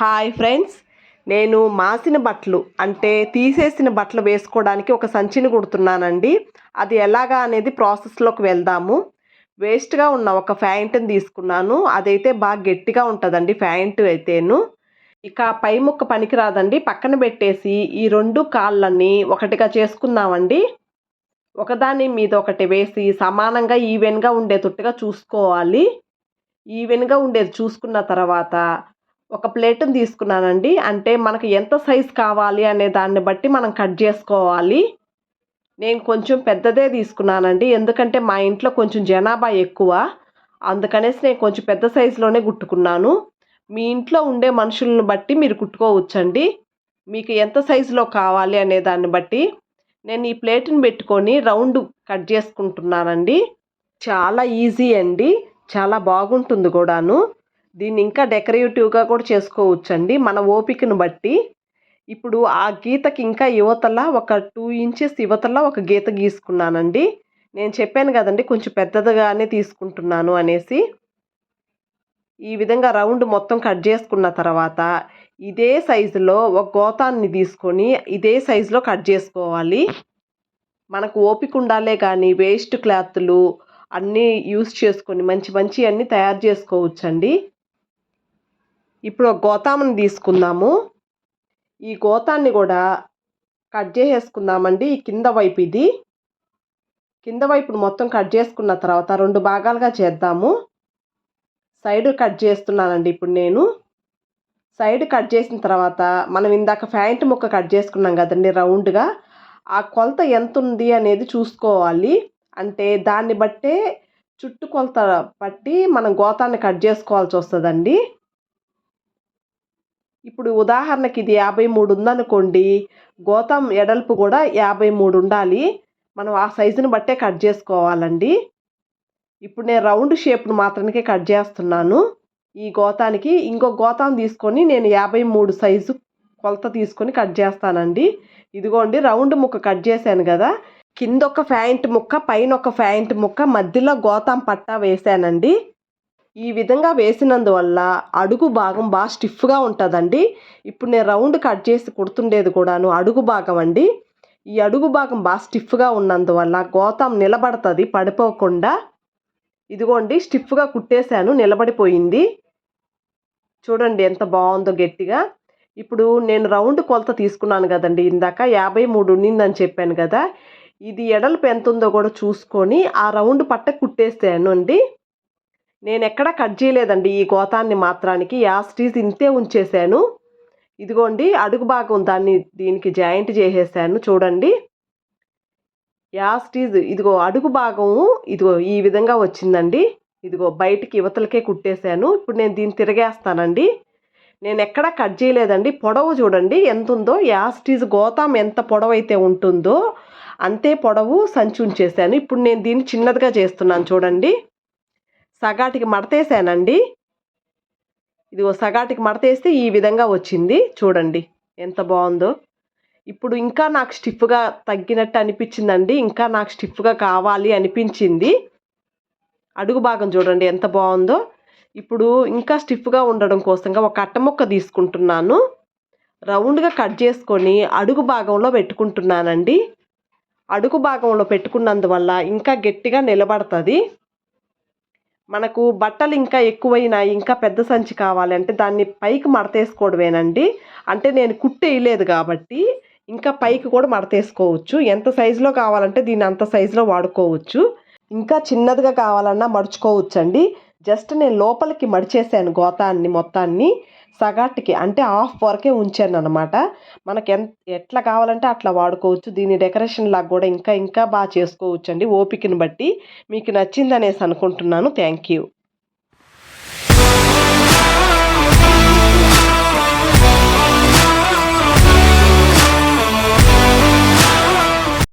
Hi friends నేను మాసిన బట్టలు అంటే తీసేసిన బట్టలు వేసుకోవడానికి ఒక సంచిని కుడుతున్నానండి. అది ఎలాగా అనేది ప్రాసెస్లోకి వెళ్దాము. వేస్ట్గా ఉన్న ఒక ఫ్యాంట్ని తీసుకున్నాను. అదైతే బాగా గట్టిగా ఉంటుందండి ఫ్యాంట్ అయితేను. ఇక పై ముక్క పనికిరాదండి. పక్కన పెట్టేసి ఈ రెండు కాళ్ళని ఒకటిగా చేసుకుందామండి. ఒకదాని మీద ఒకటి వేసి సమానంగా ఈవెన్గా ఉండేటట్టుగా చూసుకోవాలి. ఈవెన్గా ఉండేది చూసుకున్న తర్వాత ఒక ప్లేట్ని తీసుకున్నానండి. అంటే మనకు ఎంత సైజ్ కావాలి అనే దాన్ని బట్టి మనం కట్ చేసుకోవాలి. నేను కొంచెం పెద్దదే తీసుకున్నానండి. ఎందుకంటే మా ఇంట్లో కొంచెం జనాభా ఎక్కువ. అందుకనేసి నేను కొంచెం పెద్ద సైజులోనే కుట్టుకున్నాను. మీ ఇంట్లో ఉండే మనుషులను బట్టి మీరు కుట్టుకోవచ్చండి. మీకు ఎంత సైజులో కావాలి అనే దాన్ని బట్టి నేను ఈ ప్లేట్ని పెట్టుకొని రౌండ్ కట్ చేసుకుంటున్నానండి. చాలా ఈజీ అండి. చాలా బాగుంటుంది కూడాను. దీన్ని ఇంకా డెకరేటివ్గా కూడా చేసుకోవచ్చు అండి మన ఓపికను బట్టి. ఇప్పుడు ఆ గీతకి ఇంకా యువతల ఒక టూ ఇంచెస్ యువతల ఒక గీత గీసుకున్నానండి. నేను చెప్పాను కదండి కొంచెం పెద్దదిగానే తీసుకుంటున్నాను అనేసి. ఈ విధంగా రౌండ్ మొత్తం కట్ చేసుకున్న తర్వాత ఇదే సైజులో ఒక గోతాన్ని తీసుకొని ఇదే సైజులో కట్ చేసుకోవాలి. మనకు ఓపిక ఉండాలే కానీ వేస్ట్ క్లాత్లు అన్నీ యూస్ చేసుకొని మంచి మంచి అన్నీ తయారు చేసుకోవచ్చండి. ఇప్పుడు ఒక గోతామును తీసుకుందాము. ఈ గోతాన్ని కూడా కట్ చేసేసుకుందామండి. ఈ కింద వైపు ఇది. కింద వైపును మొత్తం కట్ చేసుకున్న తర్వాత రెండు భాగాలుగా చేద్దాము. సైడ్ కట్ చేస్తున్నానండి ఇప్పుడు నేను. సైడ్ కట్ చేసిన తర్వాత మనం ఇందాక ఫ్యాంట్ ముక్క కట్ చేసుకున్నాం కదండి రౌండ్గా. ఆ కొలత ఎంత ఉంది అనేది చూసుకోవాలి. అంటే దాన్ని బట్టే చుట్టు కొలత బట్టి మనం గోతాన్ని కట్ చేసుకోవాల్సి వస్తుందండి. ఇప్పుడు ఉదాహరణకి ఇది యాభై మూడు ఉందనుకోండి గోతం ఎడల్పు కూడా యాభై మూడు ఉండాలి. మనం ఆ సైజుని బట్టే కట్ చేసుకోవాలండి. ఇప్పుడు నేను రౌండ్ షేప్ను మాత్రానికే కట్ చేస్తున్నాను. ఈ గోతానికి ఇంకో గోతం తీసుకొని నేను యాభై మూడు సైజు కొలత తీసుకొని కట్ చేస్తానండి. ఇదిగోండి రౌండ్ ముక్క కట్ చేశాను కదా. కింద ఒక ఫ్యాంట్ ముక్క పైన ఒక ఫ్యాంట్ ముక్క మధ్యలో గోతాం పట్టా వేసానండి ఈ విధంగా వేసినందువల్ల అడుగు భాగం బాగా స్టిఫ్గా ఉంటుందండి. ఇప్పుడు నేను రౌండ్ కట్ చేసి కుడుతుండేది కూడాను అడుగు భాగం అండి. ఈ అడుగు భాగం బాగా స్టిఫ్గా ఉన్నందువల్ల గోతం నిలబడుతుంది పడిపోకుండా. ఇదిగోండి స్టిఫ్గా కుట్టేశాను నిలబడిపోయింది. చూడండి ఎంత బాగుందో గట్టిగా. ఇప్పుడు నేను రౌండ్ కొలత తీసుకున్నాను కదండి ఇందాక యాభై మూడు ఉన్నిందని చెప్పాను కదా. ఇది ఎడల్పు ఎంత ఉందో కూడా చూసుకొని ఆ రౌండ్ పట్ట కుట్టేసాను అండి. నేను ఎక్కడా కట్ చేయలేదండి ఈ గోతాన్ని మాత్రానికి. యాస్టీస్ ఇంతే ఉంచేసాను ఇదిగోండి అడుగు భాగం దాన్ని దీనికి జాయింట్ చేసేసాను. చూడండి. యాస్టీజ్ ఇదిగో అడుగు భాగము ఇదిగో ఈ విధంగా వచ్చిందండి. ఇదిగో బయటికి యువతలకే కుట్టేశాను. ఇప్పుడు నేను దీన్ని తిరిగేస్తానండి. నేను ఎక్కడా కట్ చేయలేదండి. పొడవు చూడండి ఎంత ఉందో యాస్టీజ్ గోతాం ఎంత పొడవు అయితే ఉంటుందో అంతే పొడవు సంచి ఉంచేసాను ఇప్పుడు నేను దీన్ని చిన్నదిగా చేస్తున్నాను చూడండి. సగాటికి మడతేసానండి. ఓ సగాటికి మడతేస్తే ఈ విధంగా వచ్చింది. చూడండి ఎంత బాగుందో. ఇప్పుడు ఇంకా నాకు స్టిఫ్గా తగ్గినట్టు అనిపించిందండి. ఇంకా నాకు స్టిఫ్గా కావాలి అనిపించింది. అడుగు భాగం చూడండి ఎంత బాగుందో. ఇప్పుడు ఇంకా స్టిఫ్గా ఉండడం కోసంగా ఒక అట్టముక్క తీసుకుంటున్నాను. రౌండ్గా కట్ చేసుకొని అడుగు భాగంలో పెట్టుకుంటున్నానండి. అడుగు భాగంలో పెట్టుకున్నందువల్ల ఇంకా గట్టిగా నిలబడుతుంది. మనకు బట్టలు ఇంకా ఎక్కువైనా ఇంకా పెద్ద సంచి కావాలంటే దాన్ని పైకి మడతేసుకోవడమేనండి. అంటే నేను కుట్టేయలేదు కాబట్టి ఇంకా పైకి కూడా మడతేసుకోవచ్చు. ఎంత సైజులో కావాలంటే దీన్ని అంత సైజులో వాడుకోవచ్చు. ఇంకా చిన్నదిగా కావాలన్నా మడుచుకోవచ్చండి. జస్ట్ నేను లోపలికి మడిచేసాను గోతాన్ని మొత్తాన్ని. సగాటికి అంటే హాఫ్ వరకే ఉంచాను అనమాట మనకి ఎంత ఎట్లా కావాలంటే అట్లా వాడుకోవచ్చు. దీన్ని డెకరేషన్ లాగా కూడా ఇంకా ఇంకా బాగా చేసుకోవచ్చు అండి ఓపికని బట్టి. మీకు నచ్చిందనేసి అనుకుంటున్నాను. Thank you.